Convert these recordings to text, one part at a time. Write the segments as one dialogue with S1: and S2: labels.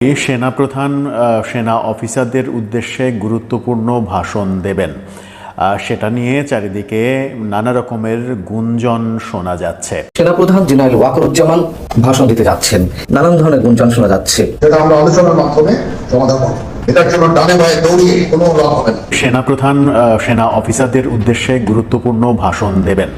S1: এই সেনাপ্রধান সেনা অফিসারদের উদ্দেশ্যে গুরুত্বপূর্ণ ভাষণ দেবেন। সেটা নিয়ে চারিদিকে নানা রকমের গুঞ্জন শোনা যাচ্ছে।
S2: সেনাপ্রধান জেনারেল ওয়াকরুজ্জামান ভাষণ দিতে যাচ্ছেন। নানান ধরনের গুঞ্জন শোনা যাচ্ছে।
S3: সেটা আমরা আলোচনার মাধ্যমে সমাধান করব। এটার জন্য ডানে বায়ে দৌড়িয়ে কোনো লাভ হবে না।
S1: সেনাপ্রধান আহ, সেনা অফিসারদের উদ্দেশ্যে গুরুত্বপূর্ণ ভাষণ দেবেন।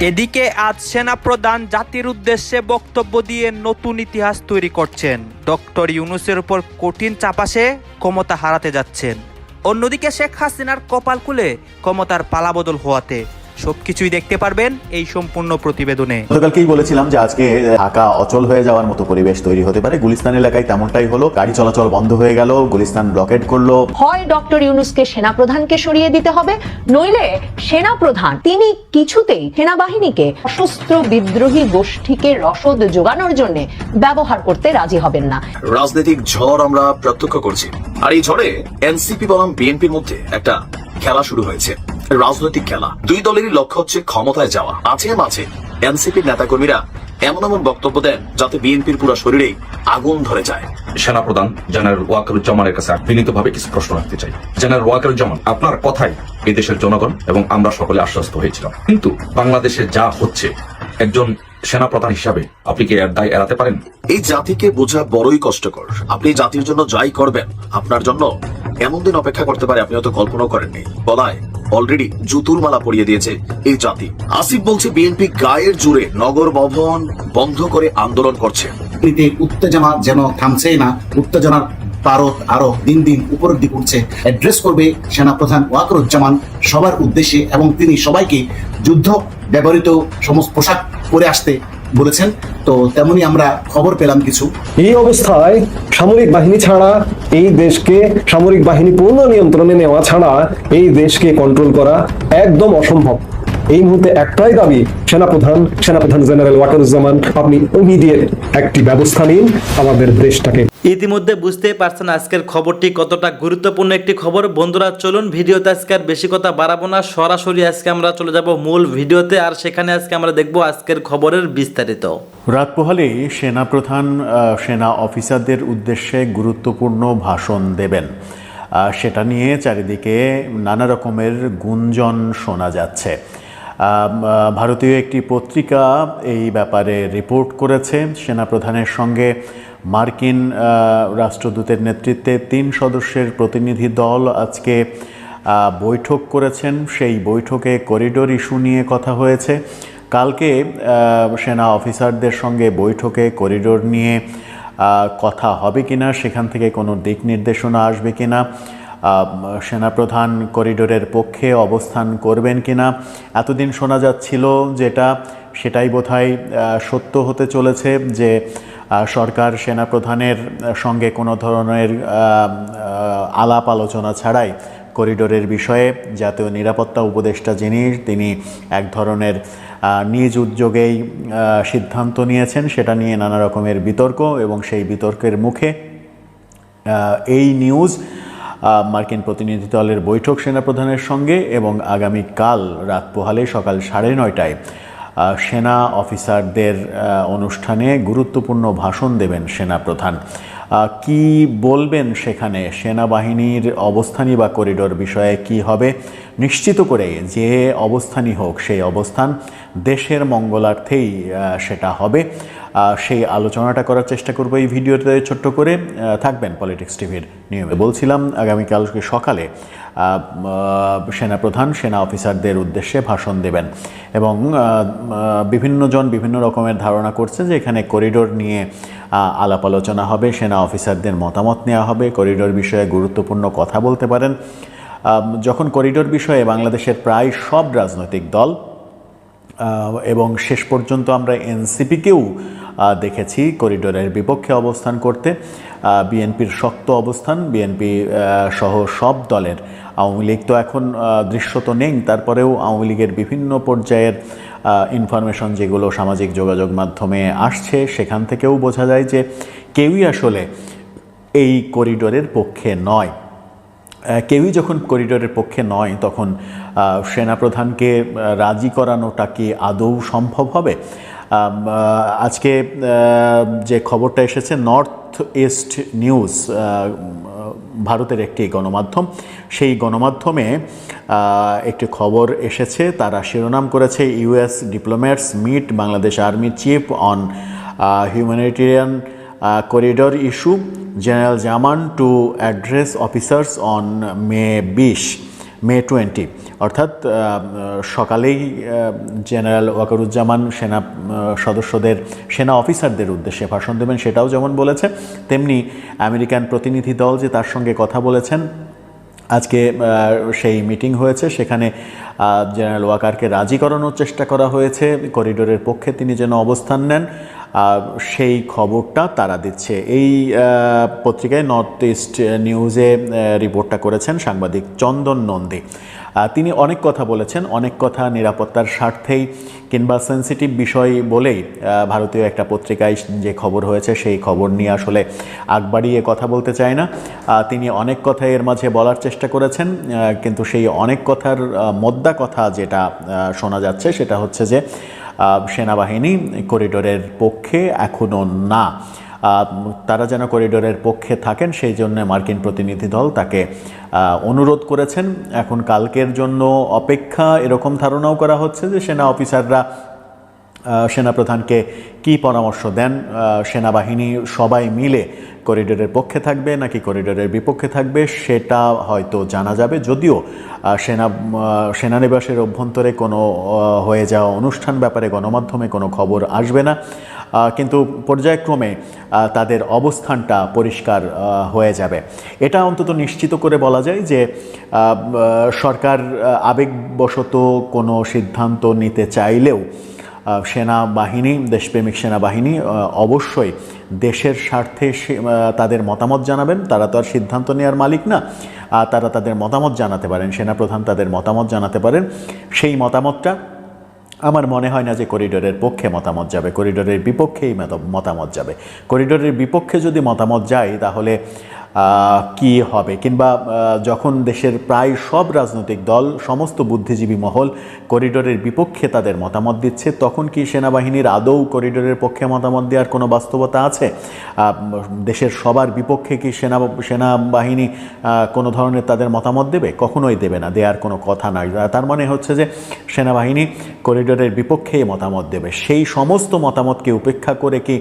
S4: এদিকে আজ সেনাপ্রধান জাতির উদ্দেশ্যে বক্তব্য দিয়ে নতুন ইতিহাস তৈরি করছেন। ডক্টর ইউনুসের উপর কঠিন চাপাসে ক্ষমতা হারাতে যাচ্ছেন। অন্যদিকে শেখ হাসিনার কপাল খুলে ক্ষমতার পালাবদল হওয়াতে। সবকিছুই দেখতে পারবেন এই সম্পূর্ণ প্রতিবেদনে।
S1: গতকালকেই বলেছিলাম যে আজকে ঢাকা অচল হয়ে যাওয়ার মতো পরিবেশ তৈরি হতে পারে। গুলিস্তান এলাকায় তেমনটাই হলো। গাড়ি চলাচল বন্ধ হয়ে গেল গুলিস্তান ব্লকেট করল।
S5: হয় ডক্টর ইউনুসকে সেনাপ্রধানকে সরিয়ে দিতে হবে নইলে সেনাপ্রধান তিনি কিছুতেই সেনাবাহিনীকে সশস্ত্র বিদ্রোহী গোষ্ঠীকে রসদ যোগানোর জন্য ব্যবহার করতে রাজি হবেন না।
S6: রাজনৈতিক ঝড় আমরা প্রত্যক্ষ করছি। আর এই ঝড়ে এনসিপি বনাম বিএনপির মধ্যে একটা খেলা শুরু হয়েছে। রাজনৈতিক খেলা। দুই দলেরই লক্ষ্য হচ্ছে ক্ষমতায় যাওয়া। মাঝে মাঝে এনসিপির নেতাকর্মীরা এমন এমন বক্তব্য দেন যাতে বিএনপির পুরো শরীরে আগুন ধরে যায়।
S7: সেনাপ্রধান জেনারেল ওয়াকারুজ্জামানের কাছে বিনীতভাবে কিছু প্রশ্ন রাখতে চাই। জেনারেল ওয়াকারুজ্জামান আপনার কথাই বিদেশের জনগণ এবং আমরা সকলে আশ্বস্ত হয়েছিলাম। কিন্তু বাংলাদেশে যা হচ্ছে, একজন সেনাপ্রধান হিসাবে আপনি কি এর দায় এড়াতে পারেন?
S6: এই জাতিকে বোঝা বড়ই কষ্টকর। আপনি জাতির জন্য যাই করবেন আপনার জন্য এমন দিন অপেক্ষা করতে পারে আপনি হয়তো কল্পনাও করেননি। বলায় অলরেডি জুতুর মালা পরিয়ে দিয়েছে এই জাতি। আসিফ বলছে বিএনপি গায়ের জুড়ে নগর ভবন বন্ধ করে আন্দোলন করছে।
S8: উত্তেজনা যেন থামছেই না উত্তেজনার পারদ আরও দিন দিন উপরের দিকে উঠছে। অ্যাড্রেস করবে সেনাপ্রধান ওয়াকরুজ্জামান সবার উদ্দেশ্যে এবং তিনি সবাইকে যুদ্ধ ব্যবহৃত সমস্ত পোশাক পরে আসতে বলেছেন। তো তেমনি আমরা খবর পেলাম কিছু।
S9: এই অবস্থায় সামরিক বাহিনী ছাড়া এই দেশকে সামরিক বাহিনী পূর্ণ নিয়ন্ত্রণে নেওয়া ছাড়া এই দেশকে কন্ট্রোল করা একদম অসম্ভব। এই মুহূর্তে একটাই দাবি সেনাপ্রধান সেনাপ্রধান জেনারেল ওয়াকারুজ্জামান আপনি ইমিডিয়েট একটি ব্যবস্থা নিন আমাদের দেশটাকে।
S10: ইতিমধ্যে বুঝতেই পারছেন আজকের খবরটি কতটা গুরুত্বপূর্ণ একটি খবর। বন্ধুরা চলুন ভিডিওতে আজকে আর বেশি কথা বাড়াবো না সরাসরি আজকে আমরা চলে যাব মূল ভিডিওতে আর সেখানে আজকে আমরা দেখব আজকের খবরের বিস্তারিত।
S1: রাত পোহালেই সেনাপ্রধান আহ, সেনা অফিসারদের উদ্দেশ্যে গুরুত্বপূর্ণ ভাষণ দেবেন। আহ, সেটা নিয়ে চারিদিকে নানা রকমের গুঞ্জন শোনা যাচ্ছে। ভারতীয় একটি পত্রিকা এই ব্যাপারে রিপোর্ট করেছে। সেনাপ্রধানের সঙ্গে মার্কিন রাষ্ট্রদূতের নেতৃত্বে তিন সদস্যের প্রতিনিধি দল আজকে বৈঠক করেছেন। সেই বৈঠকে করিডোর ইস্যু নিয়ে কথা হয়েছে। কালকে সেনা অফিসারদের সঙ্গে বৈঠকে করিডোর নিয়ে কথা হবে কিনা, সেখান থেকে কোনো দিক নির্দেশনা আসবে কিনা সেনাপ্রধান করিডোরের পক্ষে অবস্থান করবেন কিনা? এতদিন শোনা যাচ্ছিল যেটা, সেটাই বোধহয় সত্য হতে চলেছে যে সরকার সেনাপ্রধানের সঙ্গে কোনো ধরনের আলাপ আলোচনা ছাড়াই করিডোরের বিষয়ে জাতীয় নিরাপত্তা উপদেষ্টা যিনি, তিনি এক ধরনের নিজ উদ্যোগেই সিদ্ধান্ত নিয়েছেন। সেটা নিয়ে নানা রকমের বিতর্ক এবং সেই বিতর্কের মুখে এই নিউজ মার্কিন প্রতিনিধি দলের বৈঠক সেনাপ্রধানের সঙ্গে এবং আগামীকাল রাত পোহালে সকাল সাড়ে নয়টায় সেনা অফিসারদের অনুষ্ঠানে গুরুত্বপূর্ণ ভাষণ দেবেন সেনাপ্রধান। কি বলবেন সেখানে? সেনাবাহিনীর অবস্থানই বা করিডোর বিষয়ে কি হবে? নিশ্চিত করে যে অবস্থানই হোক, সেই অবস্থান দেশের মঙ্গলার্থেই সেটা হবে। সেই আলোচনাটা করার চেষ্টা করব এই ভিডিওতে ছোট্ট করে। থাকবেন পলিটিক্স টিভির নিয়মে। বলছিলাম আগামীকাল সকালে সেনাপ্রধান সেনা অফিসারদের উদ্দেশ্যে ভাষণ দেবেন এবং আহ, বিভিন্নজন বিভিন্ন রকমের ধারণা করছে যে এখানে করিডোর নিয়ে আলাপ আলোচনা হবে সেনা অফিসারদের মতামত নেওয়া হবে করিডোর বিষয়ে গুরুত্বপূর্ণ কথা বলতে পারেন। যখন করিডোর বিষয়ে বাংলাদেশের প্রায় সব রাজনৈতিক দল এবং শেষ পর্যন্ত আমরা এনসিপিকেও দেখেছি করিডোরের বিপক্ষে অবস্থান করতে। বিএনপির শক্ত অবস্থান, বিএনপি সহ সব দলের আওয়ামী লীগ তো এখন দৃশ্যত নেই। তারপরেও আওয়ামী লীগের বিভিন্ন পর্যায়ের ইনফরমেশন যেগুলো সামাজিক যোগাযোগ মাধ্যমে আসছে, সেখান থেকেও বোঝা যায় যে কেউই আসলে এই করিডোরের পক্ষে নয়। কেউই যখন করিডোরের পক্ষে নয়, তখন সেনাপ্রধানকে রাজি করানোটা কি আদৌ সম্ভব হবে? আজকে যে খবরটা এসেছে নর্থ ইস্ট নিউজ ভারতের একটি গণমাধ্যম। সেই গণমাধ্যমে একটি খবর এসেছে, তারা শিরোনাম করেছে US diplomats meet Bangladesh army chief on humanitarian corridor issue general Zaman to address officers on May বিশ মে টোয়েন্টি। অর্থাৎ সকালেই জেনারেল ওয়াকারুজ্জামান সেনা সদস্যদের, সেনা অফিসারদের উদ্দেশ্যে ভাষণ দেবেন। সেটাও যেমন বলেছে, তেমনি আমেরিকান প্রতিনিধি দল যে তার সঙ্গে কথা বলেছেন, আজকে সেই মিটিং হয়েছে। সেখানে জেনারেল ওয়াকারকে রাজি করানোর চেষ্টা করা হয়েছে। করিডোরের পক্ষে তিনি যেন অবস্থান নেন। সেই খবরটা তারা দিচ্ছে। এই পত্রিকায় নর্থ ইস্ট নিউজে রিপোর্টটা করেছেন সাংবাদিক চন্দন নন্দী। তিনি অনেক কথা বলেছেন, অনেক কথা নিরাপত্তার স্বার্থেই কিংবা সেন্সিটিভ বিষয় বলেই ভারতীয় একটা পত্রিকায় যে খবর হয়েছে সেই খবর নিয়ে আসলে আগ বাড়িয়ে কথা বলতে চায় না। তিনি অনেক কথা এর মাঝে বলার চেষ্টা করেছেন কিন্তু সেই অনেক কথার মোদ্দা কথা যেটা শোনা যাচ্ছে সেটা হচ্ছে যে সেনাবাহিনী করিডোরের পক্ষে এখনও না। তারা যেন করিডোরের পক্ষে থাকেন, সেই জন্য মার্কিন প্রতিনিধি দল তাকে অনুরোধ করেছেন। এখন কালকের জন্য অপেক্ষা এরকম ধারণাও করা হচ্ছে যে সেনা অফিসাররা সেনাপ্রধানকে কি পরামর্শ দেন? সেনাবাহিনী সবাই মিলে করিডোরের পক্ষে থাকবে নাকি করিডোরের বিপক্ষে থাকবে সেটা হয়তো জানা যাবে। যদিও সেনা সেনানিবাসের অভ্যন্তরে কোনো হয়ে যাওয়া অনুষ্ঠান ব্যাপারে গণমাধ্যমে কোনো খবর আসবে না। কিন্তু পর্যায়ক্রমে তাদের অবস্থানটা পরিষ্কার হয়ে যাবে। এটা অন্তত নিশ্চিত করে বলা যায় যে সরকার আবেগবশত কোনো সিদ্ধান্ত নিতে চাইলেও সেনাবাহিনী, দেশপ্রেমিক সেনাবাহিনী অবশ্যই দেশের স্বার্থে তাদের মতামত জানাবেন। তারা তো আর সিদ্ধান্ত নেওয়ার মালিক না। তারা তাদের মতামত জানাতে পারেন। সেনাপ্রধান তাদের মতামত জানাতে পারেন। সেই মতামতটা আমার মনে হয় না যে করিডোরের পক্ষে মতামত যাবে। করিডোরের বিপক্ষেই মত- মতামত যাবে। করিডোরের বিপক্ষে যদি মতামত যায়, তাহলে কি হবে? কিংবা যখন দেশের প্রায় সব রাজনৈতিক দল, সমস্ত বুদ্ধিজীবী মহল করিডোরের বিপক্ষে তাদের মতামত দিচ্ছে, তখন কি সেনাবাহিনীর আদৌ করিডোরের পক্ষে মতামত দেওয়ার কোনো বাস্তবতা আছে? দেশের সবার বিপক্ষে কি সেনা, সেনাবাহিনী কোনো ধরনের তাদের মতামত দেবে? কখনোই দেবে না, দেওয়ার কোনো কথা নাই। তার মানে হচ্ছে যে, সেনাবাহিনী করিডোরের বিপক্ষেই মতামত দেবে। সেই সমস্ত মতামতকে উপেক্ষা করে কি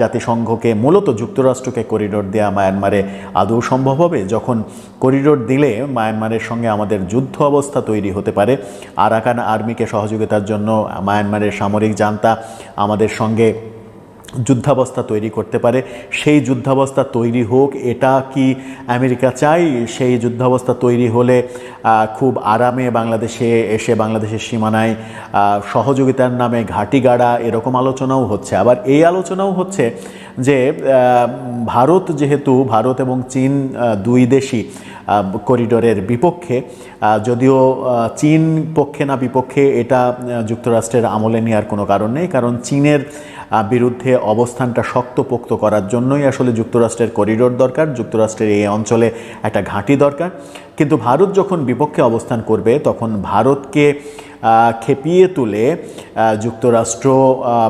S1: জাতিসংঘকে, মূলত যুক্তরাষ্ট্রকে করিডোর দেওয়া মায়ানমারে আদৌ সম্ভব হবে? যখন করিডোর দিলে মায়ানমারের সঙ্গে আমাদের যুদ্ধ অবস্থা তৈরি হতে পারে। আরাকান আর্মিকে সহযোগিতার জন্য মায়ানমারের সামরিক জান্তা আমাদের সঙ্গে যুদ্ধাবস্থা তৈরি করতে পারে। সেই যুদ্ধাবস্থা তৈরি হোক, এটা কি আমেরিকা চাই? সেই যুদ্ধাবস্থা তৈরি হলে খুব আরামে বাংলাদেশে এসে বাংলাদেশের সীমানায় সহযোগিতার নামে ঘাটি গাড়া এরকম আলোচনাও হচ্ছে। আবার এই আলোচনাও হচ্ছে যে ভারত যেহেতু, ভারত এবং চীন দুই দেশই করিডোরের বিপক্ষে যদিও চীন পক্ষে না বিপক্ষে এটা যুক্তরাষ্ট্রের আমলে নেওয়ার কোনো কারণ নেই। কারণ চীনের বিরুদ্ধে অবস্থানটা শক্তপোক্ত করার জন্যই আসলে যুক্তরাষ্ট্রের করিডোর দরকার, যুক্তরাষ্ট্রের এই অঞ্চলে একটা ঘাঁটি দরকার। কিন্তু ভারত যখন বিপক্ষে অবস্থান করবে, তখন ভারতকে খেপিয়ে তুলে যুক্তরাষ্ট্র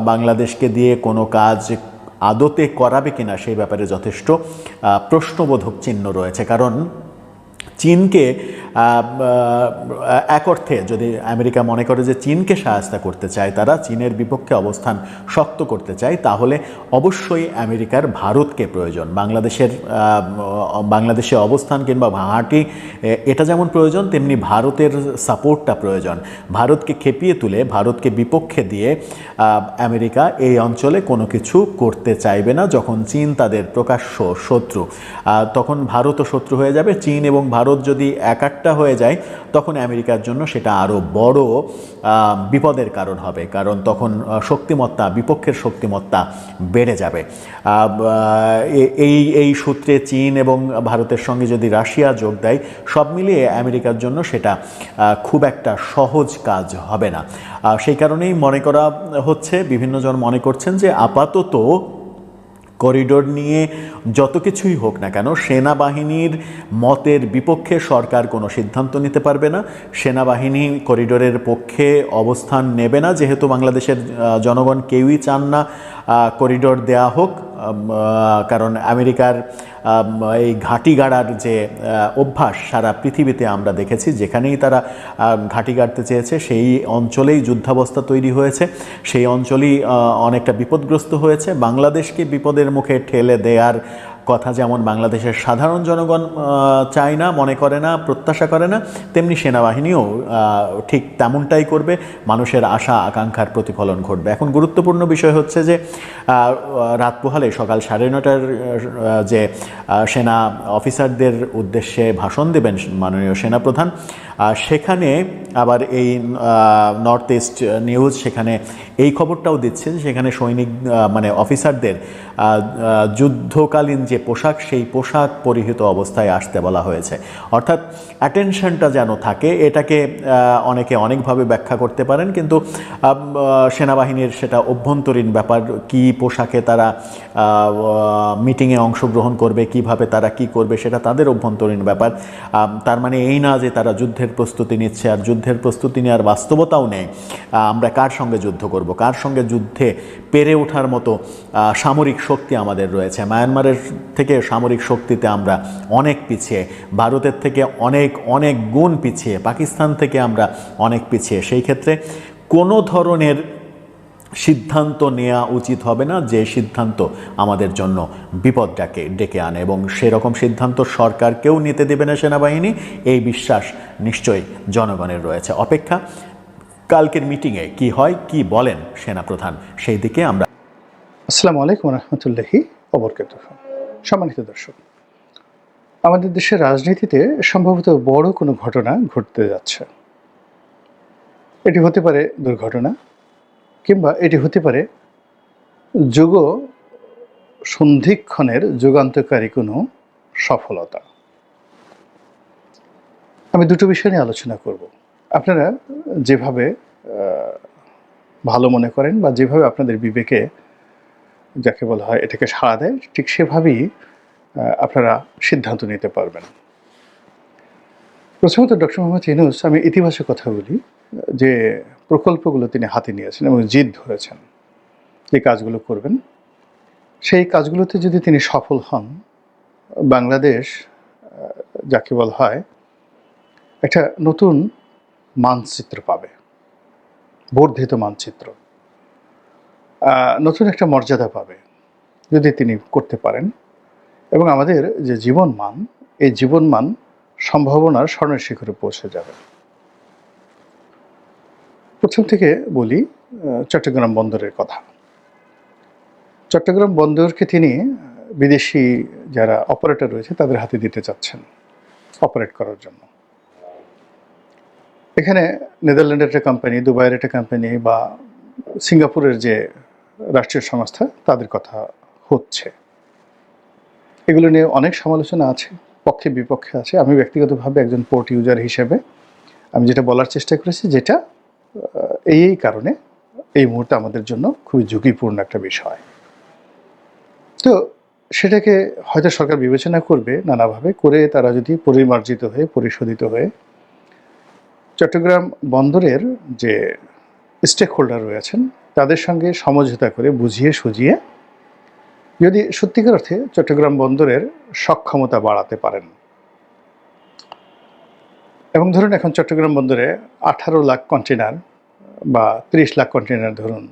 S1: বাংলাদেশকে দিয়ে কোনো কাজ আদতে করাবে কিনা সেই ব্যাপারে যথেষ্ট প্রশ্নবোধক চিহ্ন রয়েছে। কারণ, চীনকে এক অর্থে যদি আমেরিকা মনে করে যে চীনকে সাহায্য করতে চায়, তারা চীনের বিপক্ষে অবস্থান শক্ত করতে চায়, তাহলে অবশ্যই আমেরিকার ভারতকে প্রয়োজন। বাংলাদেশের বাংলাদেশে অবস্থান কিংবা ঘাঁটি এটা যেমন প্রয়োজন, তেমনি ভারতের সাপোর্টটা প্রয়োজন। ভারতকে খেপিয়ে তুলে, ভারতকে বিপক্ষে দিয়ে আমেরিকা এই অঞ্চলে কোনো কিছু করতে চাইবে না যখন চীন তাদের প্রকাশ্য শত্রু। তখন ভারতও শত্রু হয়ে যাবে। চীন এবং ভারত যদি এক একটা হয়ে যায়, তখন আমেরিকার জন্য সেটা আরও বড় বিপদের কারণ হবে। কারণ তখন শক্তিমত্তা, বিপক্ষের শক্তিমত্তা বেড়ে যাবে। এই এই সূত্রে চীন এবং ভারতের সঙ্গে যদি রাশিয়া যোগ দেয়, সব মিলিয়ে আমেরিকার জন্য সেটা খুব একটা সহজ কাজ হবে না। সেই কারণেই মনে করা হচ্ছে বিভিন্নজন মনে করছেন যে আপাতত করিডোর নিয়ে যত কিছুই হোক না কেন, সেনাবাহিনীর মতের বিপক্ষে সরকার কোনো সিদ্ধান্ত নিতে পারবে না। সেনাবাহিনী করিডোরের পক্ষে অবস্থান নেবে না, যেহেতু বাংলাদেশের জনগণ কেউই চান না করিডোর দেয়া হোক। কারণ আমেরিকার এই ঘাঁটি গাড়ার যে অভ্যাস সারা পৃথিবীতে আমরা দেখেছি, যেখানেই তারা ঘাঁটি গাড়তে চেয়েছে, সেই অঞ্চলেই যুদ্ধাবস্থা তৈরি হয়েছে। সেই অঞ্চলই অনেকটা বিপদগ্রস্ত হয়েছে। বাংলাদেশকে বিপদের মুখে ঠেলে দেওয়ার কথা যেমন বাংলাদেশের সাধারণ জনগণ চায় না, মনে করে না, প্রত্যাশা করে না, তেমনি সেনাবাহিনীও ঠিক তেমনটাই করবে। মানুষের আশা, আকাঙ্ক্ষার প্রতিফলন ঘটবে। এখন গুরুত্বপূর্ণ বিষয় হচ্ছে যে রাত পোহালে সকাল সাড়ে নটার যে সেনা অফিসারদের উদ্দেশ্যে ভাষণ দেবেন মাননীয় সেনাপ্রধান। সেখানে আবার এই নর্থ ইস্ট নিউজ সেখানে এই খবরটাও দিচ্ছে সেখানে সৈনিক মানে অফিসারদের যুদ্ধকালীন যে পোশাক, সেই পোশাক পরিহিত অবস্থায় আসতে বলা হয়েছে। অর্থাৎ অ্যাটেনশনটা যেন থাকে, এটাকে অনেকে অনেকভাবে ব্যাখ্যা করতে পারেন, কিন্তু সেনাবাহিনীর সেটা অভ্যন্তরীণ ব্যাপার, কি পোশাকে তারা মিটিংয়ে অংশগ্রহণ করবে, কীভাবে তারা কি করবে, সেটা তাদের অভ্যন্তরীণ ব্যাপার। তার মানে এই না যে তারা যুদ্ধের প্রস্তুতি নিচ্ছে, আর যুদ্ধের প্রস্তুতি নেওয়ার বাস্তবতাও নেই। আমরা কার সঙ্গে যুদ্ধ করব? কার সঙ্গে যুদ্ধে পেরে ওঠার মতো সামরিক শক্তি আমাদের রয়েছে। মায়ানমারের থেকে সামরিক শক্তিতে আমরা অনেক পিছিয়ে, ভারতের থেকে অনেক অনেক গুণ পিছিয়ে, পাকিস্তান থেকে আমরা অনেক পিছিয়ে। সেই ক্ষেত্রে কোনো ধরনের সিদ্ধান্ত নেওয়া উচিত হবে না যে সিদ্ধান্ত আমাদের জন্য বিপদ ডাকে ডেকে আনে এবং সেরকম সিদ্ধান্ত সরকার কেউ নিতে দেবে না সেনাবাহিনী। এই বিশ্বাস নিশ্চয়ই জনগণের রয়েছে। অপেক্ষা কালকের মিটিংয়ে কি হয়, কি বলেন সেনাপ্রধান? সেই দিকে আমরা
S11: আসসালামু আলাইকুম রহমতুল্লাহি অবরকাত সম্মানিত দর্শক, আমাদের দেশের রাজনীতিতে সম্ভবত বড় কোনো ঘটনা ঘটতে যাচ্ছে। এটি হতে পারে দুর্ঘটনা কিংবা এটি হতে পারে যুগ সন্ধিক্ষণের যুগান্তকারী কোনো সফলতা। আমি দুটো বিষয় নিয়ে আলোচনা করব। আপনারা যেভাবে ভালো মনে করেন বা যেভাবে আপনাদের বিবেকে যাকে বলা হয় এটাকে সাড়া দেয়, ঠিক সেভাবেই আপনারা সিদ্ধান্ত নিতে পারবেন। প্রথমত ডক্টর মোহাম্মদ ইনুস আমি ইতিবাচক কথা বলি, যে প্রকল্পগুলো তিনি হাতে নিয়েছেন এবং জিদ ধরেছেন, যে কাজগুলো করবেন। সেই কাজগুলোতে যদি তিনি সফল হন, বাংলাদেশ যাকে বলা হয়, একটা নতুন মানচিত্র পাবে, বর্ধিত মানচিত্র। নতুন একটা মর্যাদা পাবে যদি তিনি করতে পারেন। এবং আমাদের যে জীবন মান এই জীবন মান সম্ভাবনার স্বর্ণের শিখরে পৌঁছে যাবে। প্রথম থেকে বলি চট্টগ্রাম বন্দরের কথা। চট্টগ্রাম বন্দরকে তিনি বিদেশি যারা অপারেটর রয়েছে, তাদের হাতে দিতে চাচ্ছেন অপারেট করার জন্য। এখানে নেদারল্যান্ডের একটা কোম্পানি দুবাইয়ের একটা কোম্পানি বা সিঙ্গাপুরের যে রাষ্ট্রীয় সংস্থা, তাদের কথা হচ্ছে। এগুলো নিয়ে অনেক সমালোচনা আছে, পক্ষে বিপক্ষে আছে। আমি ব্যক্তিগতভাবে একজন পোর্ট ইউজার হিসেবে আমি যেটা বলার চেষ্টা করেছি, যেটা এই এই কারণে এই মুহূর্তে আমাদের জন্য খুবই ঝুঁকিপূর্ণ একটা বিষয়। তো সেটাকে হয়তো সরকার বিবেচনা করবে নানাভাবে করে, তারা যদি পরিমার্জিত হয়ে, পরিশোধিত হয়ে চট্টগ্রাম বন্দরের যে স্টেক হোল্ডার রয়েছেন তাদের সঙ্গে সমঝোতা করে বুঝিয়ে সুঝিয়ে যদি সত্যিকার অর্থে চট্টগ্রাম বন্দরের সক্ষমতা বাড়াতে পারেন। এবং ধরুন এখন চট্টগ্রাম বন্দরে আঠারো লাখ কন্টেনার বা ত্রিশ লাখ কন্টেনার ধরুন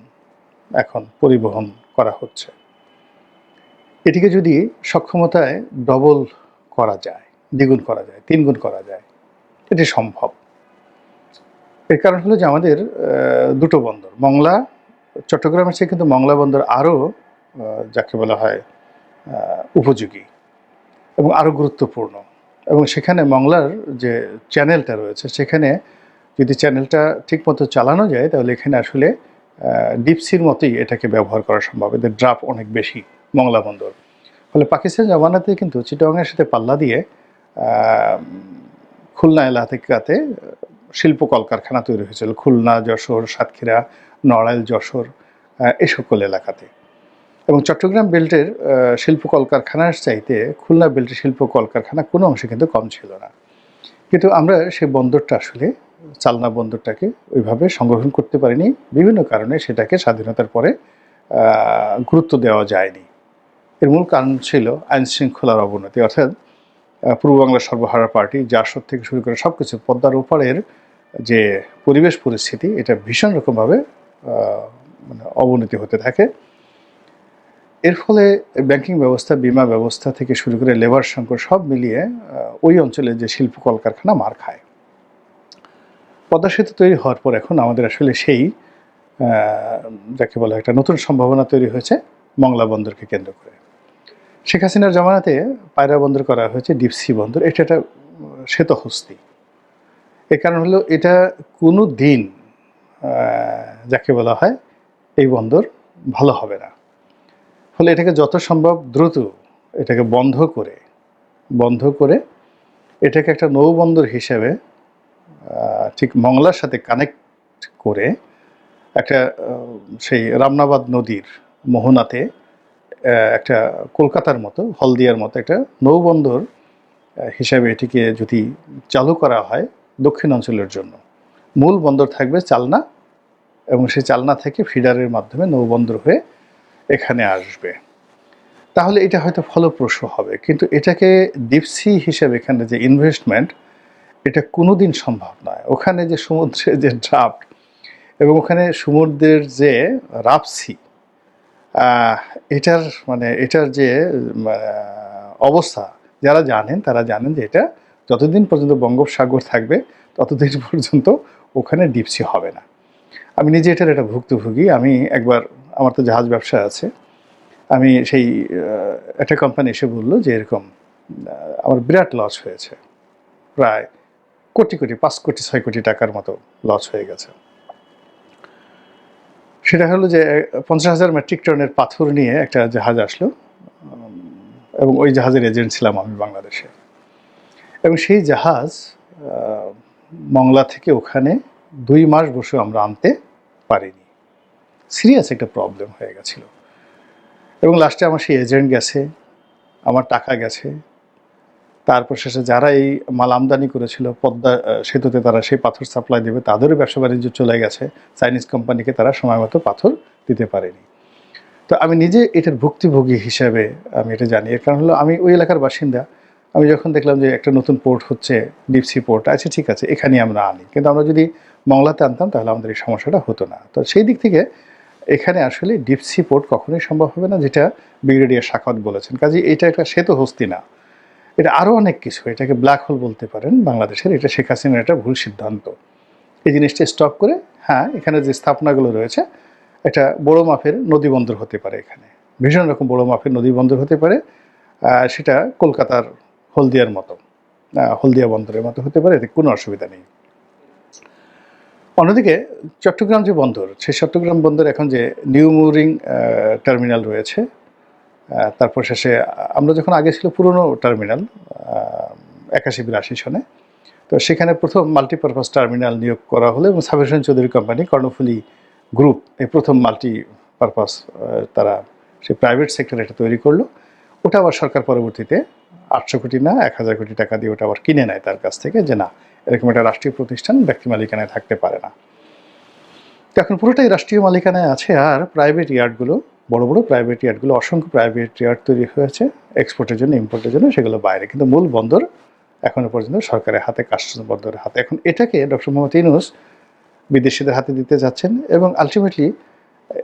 S11: এখন পরিবহন করা হচ্ছে। এটিকে যদি সক্ষমতায় ডবল করা যায়, দ্বিগুণ করা যায়, তিনগুণ করা যায়, এটি সম্ভব। এর কারণ হলো যে আমাদের দুটো বন্দর, মংলা চট্টগ্রামের চেয়ে কিন্তু মংলা বন্দর আরও যাকে বলা হয় উপযোগী এবং আরও গুরুত্বপূর্ণ। এবং সেখানে মংলার যে চ্যানেলটা রয়েছে, সেখানে যদি চ্যানেলটা ঠিকমতো চালানো যায়, তাহলে এখানে আসলে ডিপসির মতোই এটাকে ব্যবহার করা সম্ভব। এদের ড্রাফ অনেক বেশি মংলা বন্দর। ফলে পাকিস্তান জমানাতে কিন্তু চিটংয়ের সাথে পাল্লা দিয়ে খুলনা এলাকাতে শিল্প কলকারখানা তৈরি হয়েছিল, খুলনা, যশোর, সাতক্ষীরা, নড়াইল, যশোর এই সকল এলাকাতে। এবং চট্টগ্রাম বেল্টের শিল্প কলকারখানার চাইতে খুলনা বেল্টের শিল্প কলকারখানা কোনো অংশে কিন্তু কম ছিল না। কিন্তু আমরা সেই বন্দরটা আসলে, চালনা বন্দরটাকে ওইভাবে সংগ্রহণ করতে পারিনি, বিভিন্ন কারণে সেটাকে স্বাধীনতার পরে গুরুত্ব দেওয়া যায়নি। এর মূল কারণ ছিল আইন শৃঙ্খলার অবনতি, অর্থাৎ পূর্ব বাংলার সর্বহারা পার্টি জাসদ থেকে শুরু করে সব কিছু পদ্মার ওপারের যে পরিবেশ পরিস্থিতি, এটা ভীষণ রকমভাবে মানে অবনতি হতে থাকে। এর ফলে ব্যাংকিং ব্যবস্থা, বিমা ব্যবস্থা থেকে শুরু করে লেবার সংকট সব মিলিয়ে ওই অঞ্চলে যে শিল্প কলকারখানা মার খায়। পদ্মা সেতু তৈরি হওয়ার পর এখন আমাদের আসলে সেই যাকে বলে একটা নতুন সম্ভাবনা তৈরি হয়েছে, মংলা বন্দরকে কেন্দ্র করে। শেখ হাসিনার জামানাতে পায়রা বন্দর করা হয়েছে ডিপসি বন্দর, এটা একটা শ্বেতহস্তি। এর কারণ হলো এটা কোনো দিন যাকে বলা হয় এই বন্দর ভালো হবে না। ফলে এটাকে যত সম্ভব দ্রুত এটাকে বন্ধ করে বন্ধ করে এটাকে একটা নৌবন্দর হিসেবে ঠিক মংলার সাথে কানেক্ট করে একটা সেই রামনাবাদ নদীর মোহনাতে একটা কলকাতার মতো, হলদিয়ার মতো একটা নৌবন্দর হিসাবে এটিকে যদি চালু করা হয় দক্ষিণ অঞ্চলের জন্য। মূল বন্দর থাকবে চালনা এবং সেই চালনা থেকে ফিডারের মাধ্যমে নৌবন্দর হয়ে এখানে আসবে। তাহলে এটা হয়তো ফলপ্রসূ হবে, কিন্তু এটাকে ডিপসি হিসেবে এখানে যে ইনভেস্টমেন্ট এটা কোনো দিন সম্ভব নয়। ওখানে যে সমুদ্রে যে ড্রাফট এবং ওখানে সমুদ্রের যে রাপসি এটার মানে এটার যে অবস্থা, যারা জানেন তারা জানেন যে এটা যতদিন পর্যন্ত বঙ্গোপসাগর থাকবে, ততদিন পর্যন্ত ওখানে ডিপসি হবে না। আমি নিজে এটার একটা ভুক্তভোগী। আমি একবার, আমার তো জাহাজ ব্যবসা আছে। আমি সেই একটা কোম্পানি এসে বলল যে এরকম আমার বিরাট লস হয়েছে। প্রায় কোটি কোটি, পাঁচ কোটি, ছয় কোটি টাকার মতো লস হয়ে গেছে। সেটা হলো যে পঞ্চাশ হাজার মেট্রিক টনের পাথর নিয়ে একটা জাহাজ আসলো। এবং ওই জাহাজের এজেন্ট ছিলাম আমি বাংলাদেশে। এবং সেই জাহাজ মংলা থেকে ওখানে দুই মাস বসে আমরা আনতে পারিনি। সিরিয়াস একটা প্রবলেম হয়ে গেছিল। এবং লাস্টে আমার সেই এজেন্ট গেছে, আমার টাকা গেছে। তারপর শেষে যারা এই মাল আমদানি করেছিল, পদ্মা সেতুতে তারা সেই পাথর সাপ্লাই দেবে, তাদেরও ব্যবসা বাণিজ্য চলে গেছে। চাইনিজ কোম্পানিকে তারা সময় মতো পাথর দিতে পারেনি। তো আমি নিজে এটার ভুক্তিভোগী হিসাবে আমি এটা জানি। এর কারণ হলো আমি ওই এলাকার বাসিন্দা। আমি যখন দেখলাম যে একটা নতুন পোর্ট হচ্ছে ডিপসি পোর্ট আছে ঠিক আছে, এখানেই আমরা আনি। কিন্তু আমরা যদি মংলাতে আনতাম, তাহলে আমাদের এই সমস্যাটা হতো না। তো সেই দিক থেকে এখানে আসলে ডিপসি পোর্ট কখনোই সম্ভব হবে না, যেটা ব্রিগেডিয়ার শাখাত বলেছেন। কাজে এটা একটা শ্বেত হস্তি না। এটা আরও অনেক কিছু, এটাকে ব্ল্যাক হোল বলতে পারেন বাংলাদেশের, এটা শেখ হাসিনার একটা ভুল সিদ্ধান্ত। এই জিনিসটা স্টপ করে হ্যাঁ এখানে যে স্থাপনাগুলো রয়েছে, একটা বড় মাপের নদী বন্দর হতে পারে এখানে। ভীষণ রকম বড় মাপের নদী বন্দর হতে পারে সেটা কলকাতার হলদিয়ার মতো হলদিয়া বন্দরের মতো হতে পারে, এতে কোনো অসুবিধা নেই। অন্যদিকে চট্টগ্রাম যে বন্দর, সেই চট্টগ্রাম বন্দর এখন যে নিউ মুরিং টার্মিনাল রয়েছে তারপর শেষে আমরা যখন আগে ছিল পুরনো টার্মিনাল একাশি বিরাশি সনে, তো সেখানে প্রথম মাল্টিপারপাস টার্মিনাল নিয়োগ করা হলো এবং সাবির হোসেন চৌধুরী কোম্পানি কর্ণফুলী গ্রুপ এই প্রথম মাল্টিপারপাস তারা সেই প্রাইভেট সেক্টর এটা তৈরি করল। ওটা আবার সরকার পরবর্তীতে আটশো কোটি না, এক হাজার কোটি টাকা দিয়ে ওটা আবার কিনে নেয় তার কাছ থেকে যে না, এরকম একটা রাষ্ট্রীয় প্রতিষ্ঠান ব্যক্তি মালিকানায় থাকতে পারে না। এখন পুরোটাই রাষ্ট্রীয় মালিকানায় আছে আর প্রাইভেট ইয়ার্ডগুলো বড় বড় প্রাইভেট ইয়ার্ডগুলো অসংখ্য প্রাইভেট ইয়ার্ড তৈরি হয়েছে এক্সপোর্টের জন্য ইম্পোর্টের জন্য, সেগুলো বাইরে। কিন্তু মূল বন্দর এখনও পর্যন্ত সরকারের হাতে কাস্টমস বন্দরের হাতে। এখন এটাকে ডক্টর মোহাম্মদ ইউনুস বিদেশিদের হাতে দিতে যাচ্ছেন এবং আলটিমেটলি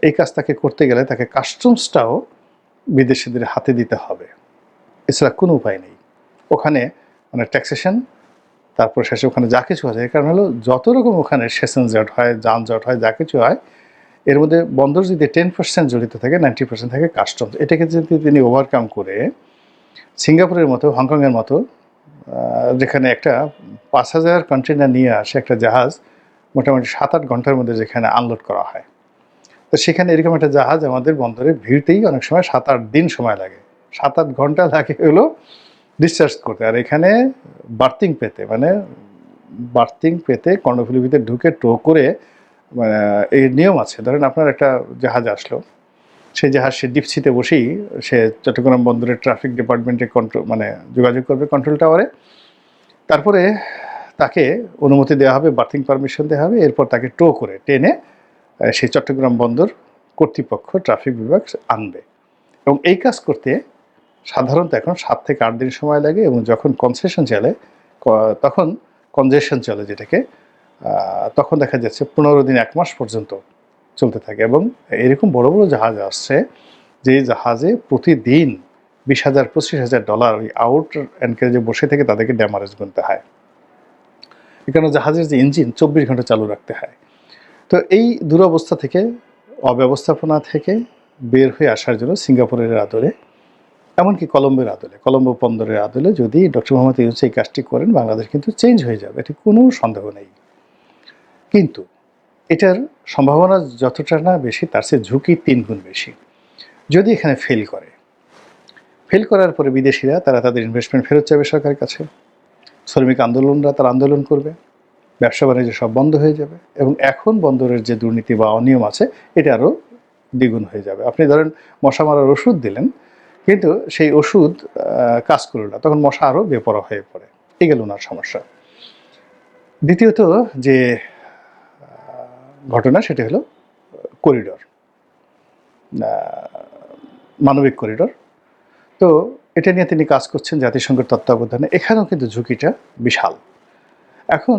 S11: এই কাজ তাকে করতে গেলে তাকে কাস্টমসটাও বিদেশিদের হাতে দিতে হবে। এছাড়া কোনো উপায় নেই। ওখানে মানে ট্যাক্সেশন তারপর শেষে ওখানে যা কিছু আছে কারণ হলো যত রকম ওখানে সেশন জট হয়, যানজট হয়, যা কিছু হয়, এর মধ্যে বন্দর যদি টেন পার্সেন্ট জড়িত থাকে নাইনটি পার্সেন্ট থাকে কাস্টমস এটাকে যদি তিনি ওভারকাম করে, সিঙ্গাপুরের মতো, হংকংয়ের মতো যেখানে একটা পাঁচ হাজার কন্টেনার নিয়ে আসে একটা জাহাজ, মোটামুটি সাত আট ঘণ্টার মধ্যে যেখানে আনলোড করা হয়। তো সেখানে এরকম একটা জাহাজ আমাদের বন্দরে ভিড়তেই অনেক সময় সাত আট দিন সময় লাগে। সাত আট ঘণ্টা লাগে হলো ডিসচার্জ করতে। আর এখানে বার্থিং পেতে মানে বার্থিং পেতে কর্ণফুলির ভিতরে ঢুকে টো করে মানে এই নিয়ম আছে। ধরেন আপনার একটা জাহাজ আসলো, সেই জাহাজ সে ডিপসিতে বসেই সে চট্টগ্রাম বন্দরের ট্রাফিক ডিপার্টমেন্টে কন্ট্রোল মানে যোগাযোগ করবে কন্ট্রোল টাওয়ারে তারপরে তাকে অনুমতি দেওয়া হবে বার্থিং পারমিশন দেওয়া হবে, এরপর তাকে টো করে টেনে সেই চট্টগ্রাম বন্দর কর্তৃপক্ষ ট্রাফিক বিভাগ আনবে। এবং এই কাজ করতে সাধারণত এখন সাত থেকে আট দিন সময় লাগে এবং যখন কনসেশন চলে তখন কনজেশন চলে যেটাকে তখন দেখা যাচ্ছে পনেরো দিন এক মাস পর্যন্ত চলতে থাকে এবং এরকম বড় বড় জাহাজ আসছে যে জাহাজে প্রতিদিন বিশ হাজার, পঁচিশ হাজার ডলার ওই আউট অ্যানকারেজে বসে থেকে তাদেরকে ড্যামারেজ গুনতে হয়। এখানে জাহাজের যে ইঞ্জিন চব্বিশ ঘণ্টা চালু রাখতে হয়। তো এই দুরবস্থা থেকে, অব্যবস্থাপনা থেকে বের হয়ে আসার জন্য সিঙ্গাপুরের আদলে এমনকি কলম্বোর আদলে, কলম্বো বন্দরের আদলে যদি ডক্টর মোহাম্মদ ইউনুস এই কাজটি করেন, বাংলাদেশ কিন্তু চেঞ্জ হয়ে যাবে, এটি কোনো সন্দেহ নেই। কিন্তু এটার সম্ভাবনা যতটা না বেশি, তার চেয়ে ঝুঁকি তিন গুণ বেশি। যদি এখানে ফেল করে ফেল করার পরে বিদেশিরা, তারা তাদের ইনভেস্টমেন্ট ফেরত চাইবে সরকারের কাছে। শ্রমিক আন্দোলনরা তার আন্দোলন করবে, ব্যবসা বাণিজ্য সব বন্ধ হয়ে যাবে এবং এখন বন্দরের যে দুর্নীতি বা অনিয়ম আছে, এটা আরও দ্বিগুণ হয়ে যাবে। আপনি ধরেন মশা মারার ওষুধ দিলেন কিন্তু সেই ওষুধ কাজ করল না। তখন মশা আরও বেপরা হয়ে পড়ে। এই গেল ওনার সমস্যা। দ্বিতীয়ত যে ঘটনা সেটা হলো, করিডর। মানবিক করিডর। তো এটা নিয়ে তিনি কাজ করছেন জাতিসংঘের তত্ত্বাবধানে। এখানেও কিন্তু ঝুঁকিটা বিশাল। এখন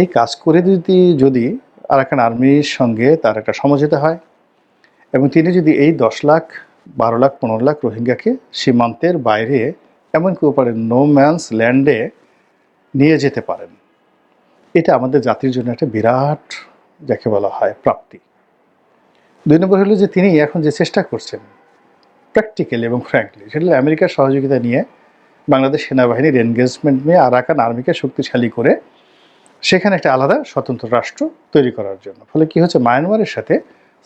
S11: এই কাজ করে যদি যদি আর আরাকান আর্মির সঙ্গে তার একটা সমঝোতা হয়, এবং তিনি যদি এই দশ লাখ বারো লাখ, পনেরো লাখ রোহিঙ্গাকে সীমান্তের বাইরে, এমনকি ওপারে নো ম্যানস ল্যান্ডে নিয়ে যেতে পারেন। এটা আমাদের জাতির জন্য একটা বিরাট, যাকে বলা হয় প্রাপ্তি। দুই নম্বর হলো যে তিনি এখন যে চেষ্টা করছেন প্র্যাকটিক্যালি এবং ফ্র্যাঙ্কলি সেটা হলো আমেরিকার সহযোগিতা নিয়ে বাংলাদেশ সেনাবাহিনীর এনগেজমেন্ট নিয়ে আরাকান আর্মিকে শক্তিশালী করে সেখানে একটা আলাদা স্বতন্ত্র রাষ্ট্র তৈরি করার জন্য। ফলে কি হচ্ছে মায়ানমারের সাথে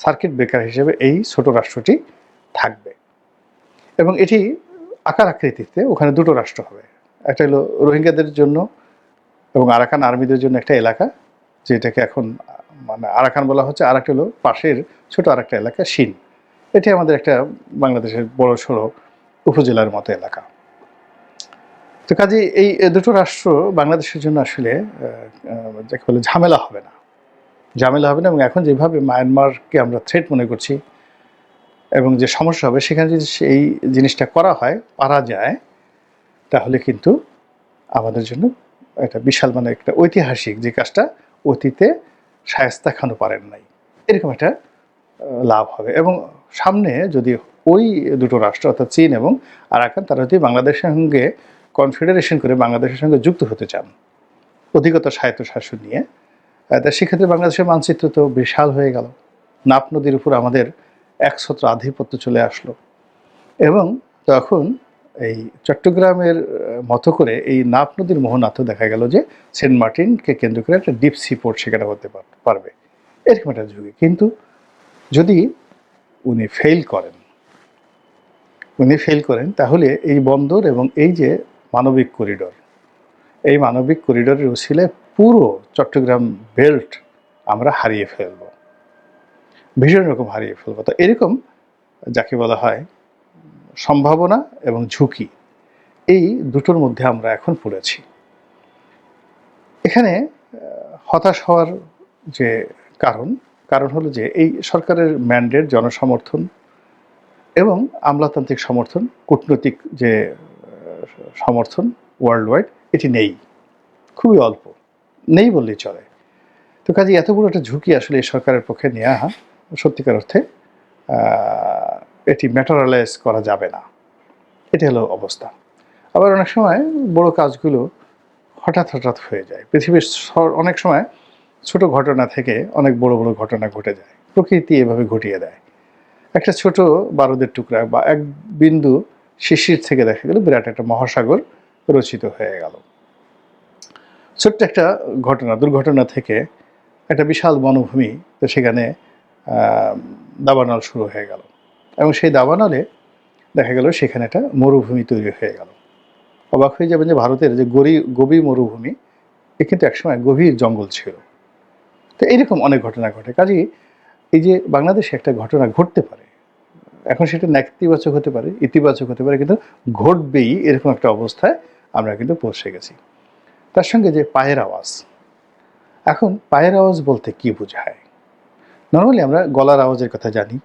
S11: সার্কিট ব্রেকার হিসেবে এই ছোট রাষ্ট্রটি থাকবে। এবং এটি আকার আকৃতিতে ওখানে দুটো রাষ্ট্র হবে। একটা হলো রোহিঙ্গাদের জন্য এবং আরাকান আর্মিদের জন্য একটা এলাকা, যেটাকে এখন মানে আরাকান বলা হচ্ছে আর একটা হলো পাশের ছোট আরেকটা এলাকা শিন। এটি আমাদের একটা বাংলাদেশের বড় সড়ো উপজেলার মতো এলাকা। তো কাজে এই দুটো রাষ্ট্র বাংলাদেশের জন্য আসলে যাকে বলে ঝামেলা হবে না। ঝামেলা হবে না এবং এখন যেভাবে মায়ানমারকে আমরা থ্রেট মনে করছি এবং যে সমস্যা হবে, সেখানে যদি সেই জিনিসটা করা হয়, পারা যায়, তাহলে কিন্তু আমাদের জন্য একটা বিশাল মানে একটা ঐতিহাসিক যে কাজটা, অতীতে শায়স্তা খানও পারেন নাই। এরকম একটা লাভ হবে। এবং সামনে যদি ওই দুটো রাষ্ট্র, অর্থাৎ চীন এবং আরাকান, তারা যদি বাংলাদেশের সঙ্গে কনফেডারেশন করে বাংলাদেশের সঙ্গে যুক্ত হতে চান অধিকতর স্বায়ত্ত শাসন নিয়ে তা সেক্ষেত্রে বাংলাদেশের মানচিত্র তো বিশাল হয়ে গেল। নাপ নদীর উপর আমাদের একছত্র আধিপত্য চলে আসলো। এবং তখন এই চট্টগ্রামের মতো করে এই নাপ নদীর মোহনাতেও দেখা গেল যে সেন্ট মার্টিনকে কেন্দ্র করে একটা ডিপ সি পোর্ট সেখানে হতে পার- পারবে। এরকম একটা ঝুঁকি। কিন্তু যদি উনি ফেল করেন, উনি ফেল করেন, তাহলে এই বন্দর এবং এই যে মানবিক করিডর এই মানবিক করিডরের উছিলে পুরো চট্টগ্রাম বেল্ট আমরা হারিয়ে ফেলব। ভীষণ রকম হারিয়ে ফেলব। তো এরকম যাকে বলা হয় সম্ভাবনা এবং ঝুঁকি, এই দুটোর মধ্যে আমরা এখন পড়েছি। এখানে হতাশ হওয়ার যে কারণ কারণ হলো যে এই সরকারের ম্যান্ডেট, জনসমর্থন এবং আমলাতান্ত্রিক সমর্থন, কূটনৈতিক যে সমর্থন ওয়ার্ল্ড ওয়াইড এটি নেই। খুবই অল্প। নেই বললেই চলে। তো কাজে এত বড় একটা ঝুঁকি আসলে এই সরকারের পক্ষে নেওয়া সত্যিকার অর্থে এটি ম্যাটারালাইজ করা যাবে না। এটি হলো অবস্থা। আবার অনেক সময় বড় কাজগুলো হঠাৎ হঠাৎ হয়ে যায়। পৃথিবীর অনেক সময় ছোট ঘটনা থেকে অনেক বড় বড় ঘটনা ঘটে যায়। প্রকৃতি এভাবে ঘটিয়ে দেয়। একটা ছোট বারুদের টুকরা বা এক বিন্দু শিশির থেকে দেখা গেল, বিরাট একটা মহাসাগর রচিত হয়ে গেল। ছোট্ট একটা ঘটনা, দুর্ঘটনা থেকে একটা বিশাল বনভূমি, তো সেখানে দাবানল শুরু হয়ে গেল। এবং সেই দাবানলে দেখা গেল সেখানে একটা মরুভূমি তৈরি হয়ে গেল। অবাক হয়ে যাবেন যে ভারতের যে গরি গভীর মরুভূমি, এ কিন্তু একসময় গভীর জঙ্গল ছিল। তো এইরকম অনেক ঘটনা ঘটে। কাজেই এই যে বাংলাদেশে একটা ঘটনা ঘটতে পারে, এখন সেটা নেতিবাচক হতে পারে, ইতিবাচক হতে পারে, কিন্তু ঘটবেই এরকম একটা অবস্থায় আমরা কিন্তু পৌঁছে গেছি। তার সঙ্গে যে পায়ের আওয়াজ, এখন পায়ের আওয়াজ বলতে কি বোঝায়? নর্মালি আমরা গলার আওয়াজের কথা জানি,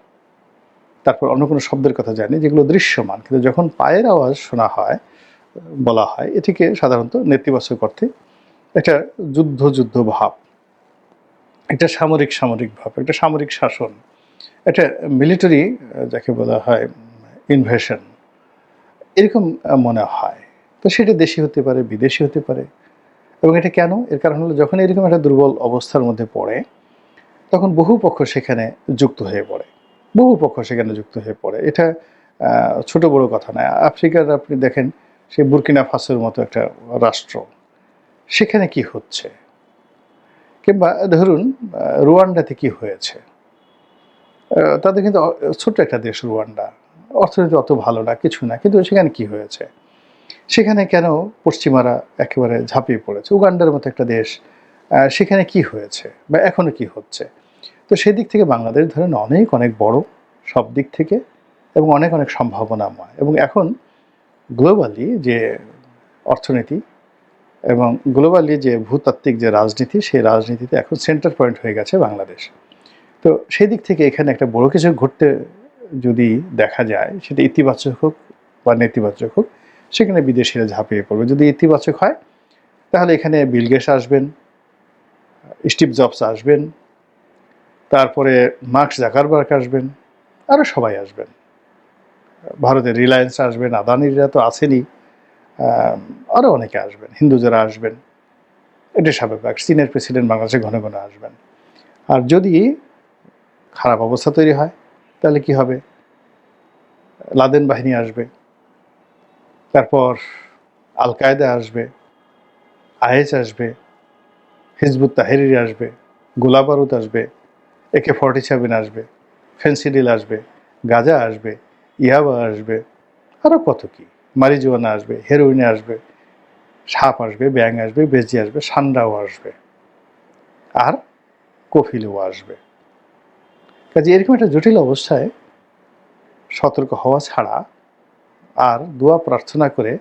S11: তারপর অন্য কোনো শব্দের কথা জানি যেগুলো দৃশ্যমান। কিন্তু যখন পায়ের আওয়াজ শোনা হয়, বলা হয়, এটিকে সাধারণত নেতিবাচক অর্থে একটা যুদ্ধ যুদ্ধ ভাব, একটা সামরিক সামরিক ভাব, একটা সামরিক শাসন, একটা মিলিটারি যাকে বলা হয় ইনভেশন এরকম মনে হয়। তো সেটা দেশি হতে পারে, বিদেশি হতে পারে। এবং এটা কেন? এর কারণ হলো যখন এরকম একটা দুর্বল অবস্থার মধ্যে পড়ে তখন বহু পক্ষ সেখানে যুক্ত হয়ে পড়ে। বহু পক্ষ সেখানে যুক্ত হয়ে পড়ে। এটা ছোট বড় কথা নয়। আফ্রিকার আপনি দেখেন, সে বুর্কিনা ফাসোর মতো একটা রাষ্ট্র। সেখানে কি হচ্ছে? কিংবা ধরুন রুয়ান্ডাতে কি হয়েছে? তাদের কিন্তু ছোট্ট একটা দেশ রুয়ান্ডা। অর্থনীতি অত ভালো না, কিছু না, কিন্তু সেখানে কি হয়েছে? সেখানে কেন পশ্চিমারা একেবারে ঝাঁপিয়ে পড়েছে? উগান্ডার মতো একটা দেশ সেখানে কি হয়েছে? বা এখনও কি হচ্ছে? তো সেদিক থেকে বাংলাদেশ ধরেন অনেক অনেক বড় সব দিক থেকে এবং অনেক অনেক সম্ভাবনাময়। এবং এখন গ্লোবালি যে অর্থনীতি এবং গ্লোবালি যে ভূতাত্ত্বিক যে রাজনীতি, সেই রাজনীতিতে এখন সেন্টার পয়েন্ট হয়ে গেছে বাংলাদেশ। তো সেই দিক থেকে এখানে একটা বড় কিছু ঘটতে যদি দেখা যায়, সেটা ইতিবাচক হোক বা নেতিবাচক হোক, সেখানে বিদেশিরা ঝাঁপিয়ে পড়বে। যদি ইতিবাচক হয়, তাহলে এখানে বিলগেস আসবেন স্টিভ জবস আসবেন তারপরে মার্কস জাকারবার্গ আসবেন আরও সবাই আসবেন। ভারতের রিলায়েন্স আসবেন আদানিরা তো আহ, আরও অনেকে আসবেন হিন্দুজারা আসবেন। এটা স্বাভাবিক। চীনের প্রেসিডেন্ট বাংলাদেশে ঘন ঘন আসবেন। আর যদি খারাপ অবস্থা তৈরি হয় তাহলে কি হবে? লাদেন বাহিনী আসবে তারপর আল কায়দা আসবে আইএস আসবে হিজবুত তাহেরির আসবে গোলাবারুদ আসবে একে ফর্টি সেভেন আসবে ফেন্সিডিল আসবে গাজা আসবে ইয়াবা আসবে আরও কত কি? মারিজোয়ানা আসবে হেরোইন আসবে সাপ আসবে ব্যাং আসবে বেজি আসবে সান্ডাও আসবে, আর কফিলও আসবে। কাজে এরকম একটা জটিল অবস্থায় সতর্ক হওয়া ছাড়া আর দোয়া প্রার্থনা করে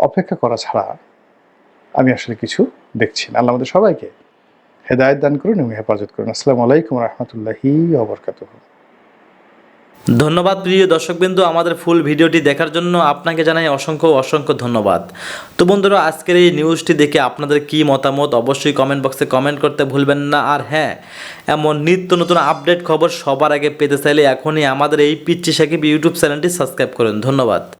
S11: অপেক্ষা করা ছাড়া আমি আসলে কিছু দেখছি না। আল্লাহ আমাদের সবাইকে হেদায়ত দান করুন এবং হেফাজত করুন। আসসালামু আলাইকুম রহমতুল্লাহি অবরকাতুহ
S10: ধন্যবাদ প্রিয় দর্শকবিন্দু আমাদের ফুল ভিডিওটি দেখার জন্য। আপনাকে জানাই অসংখ্য অসংখ্য ধন্যবাদ। তো বন্ধুরা, আজকের এই নিউজটি দেখে আপনাদের কি মতামত অবশ্যই কমেন্ট বক্সে কমেন্ট করতে ভুলবেন না। আর হ্যাঁ এমন নিত্য নতুন আপডেট খবর সবার আগে পেতে চাইলে এখনই আমাদের এই পিচ্ছি সাকিব ইউটিউব চ্যানেলটি সাবস্ক্রাইব করুন। ধন্যবাদ।